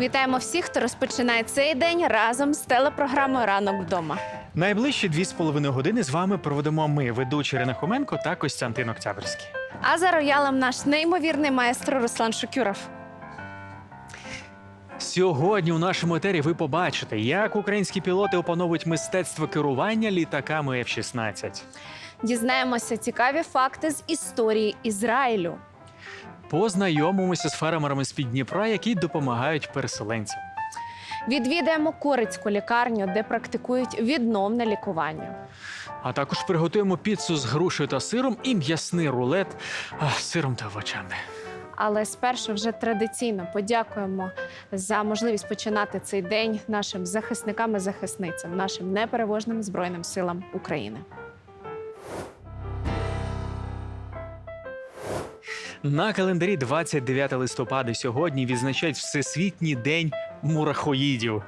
Вітаємо всіх, хто розпочинає цей день разом з телепрограмою Ранок вдома. Найближчі дві з половиною години з вами проведемо ми, ведучі Ірина Хоменко та Костянтин Октябрьський. А за роялем наш неймовірний маестро Руслан Шукюров. Сьогодні у нашому етері ви побачите, як українські пілоти опановують мистецтво керування літаками F-16. Дізнаємося цікаві факти з історії Ізраїлю. Познайомимося з фермерами з під Дніпра, які допомагають переселенцям. Відвідаємо Корицьку лікарню, де практикують відновне лікування. А також приготуємо піцу з грушею та сиром і м'ясний рулет з сиром та овочами. Але спершу вже традиційно подякуємо за можливість починати цей день нашим захисникам і захисницям, нашим непереможним збройним силам України. На календарі 29 листопада сьогодні відзначають Всесвітній день мурахоїдів.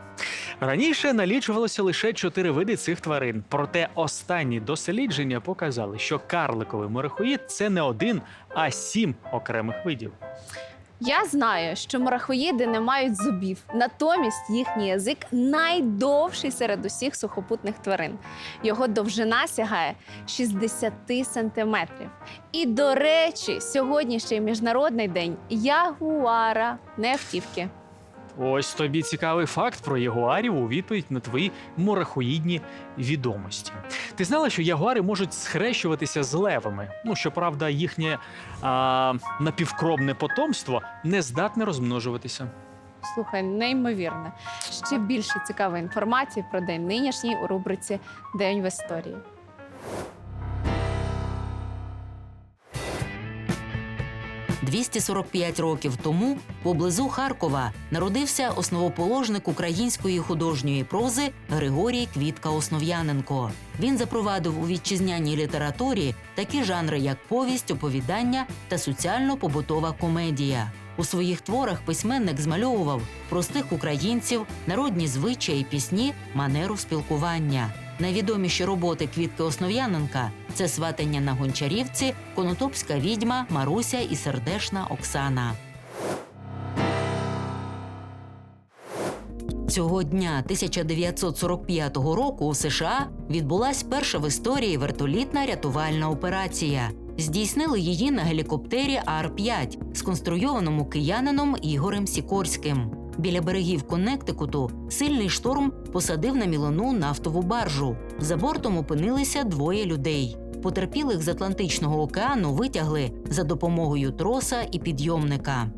Раніше налічувалося лише чотири види цих тварин. Проте останні дослідження показали, що карликовий мурахоїд це не один, а сім окремих видів. Я знаю, що мурахоїди не мають зубів, натомість їхній язик найдовший серед усіх сухопутних тварин. Його довжина сягає 60 сантиметрів. І, до речі, сьогоднішній міжнародний день ягуара, не автівки. Ось тобі цікавий факт про ягуарів у відповідь на твої мурахоїдні відомості. Ти знала, що ягуари можуть схрещуватися з левами? Ну щоправда, їхнє а, напівкровне потомство не здатне розмножуватися. Слухай, неймовірне. Ще більше цікавої інформації про день нинішній у рубриці День в історії. – 245 років тому поблизу Харкова народився основоположник української художньої прози Григорій Квітка Основ'яненко. Він запровадив у вітчизняній літературі такі жанри, як повість, оповідання та соціально-побутова комедія. У своїх творах письменник змальовував простих українців, народні звичаї, пісні, манеру спілкування. Найвідоміші роботи Квітки Основ'яненка це сватання на гончарівці, конотопська відьма, Маруся і сердешна Оксана. Цього дня 1945 року у США відбулась перша в історії вертолітна рятувальна операція. Здійснили її на гелікоптері Ар-5, сконструйованому киянином Ігорем Сікорським. Біля берегів Коннектикуту сильний шторм посадив на мілону нафтову баржу. За бортом опинилися двоє людей. Потерпілих з Атлантичного океану витягли за допомогою троса і підйомника.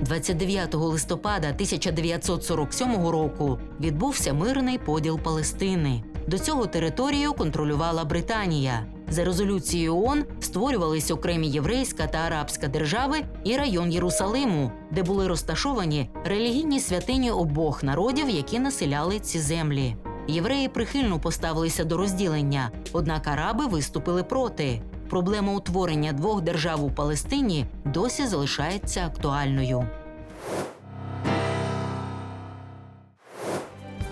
29 листопада 1947 року відбувся мирний поділ Палестини. До цього територію контролювала Британія. За резолюцією ООН створювались окремі єврейська та арабська держави і район Єрусалиму, де були розташовані релігійні святині обох народів, які населяли ці землі. Євреї прихильно поставилися до розділення, однак араби виступили проти. Проблема утворення двох держав у Палестині досі залишається актуальною.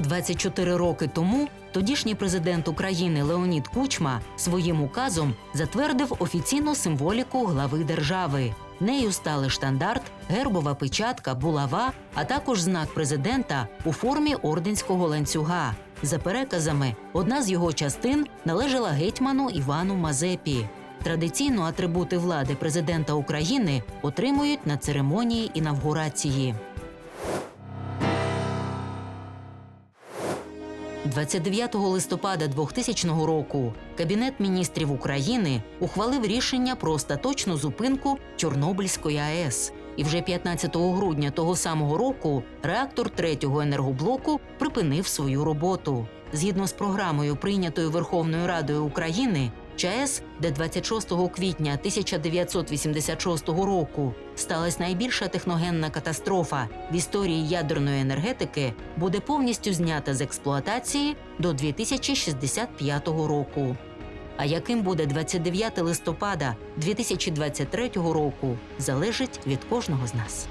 24 роки тому тодішній президент України Леонід Кучма своїм указом затвердив офіційну символіку глави держави. Нею стали штандарт, гербова печатка, булава, а також знак президента у формі орденського ланцюга. За переказами, одна з його частин належала гетьману Івану Мазепі. Традиційно атрибути влади президента України отримують на церемонії інавгурації. 29 листопада 2000 року Кабінет міністрів України ухвалив рішення про остаточну зупинку Чорнобильської АЕС. І вже 15 грудня того самого року реактор третього енергоблоку припинив свою роботу. Згідно з програмою, прийнятою Верховною Радою України, ЧАЕС, де 26 квітня 1986 року сталася найбільша техногенна катастрофа в історії ядерної енергетики, буде повністю знята з експлуатації до 2065 року. А яким буде 29 листопада 2023 року, залежить від кожного з нас.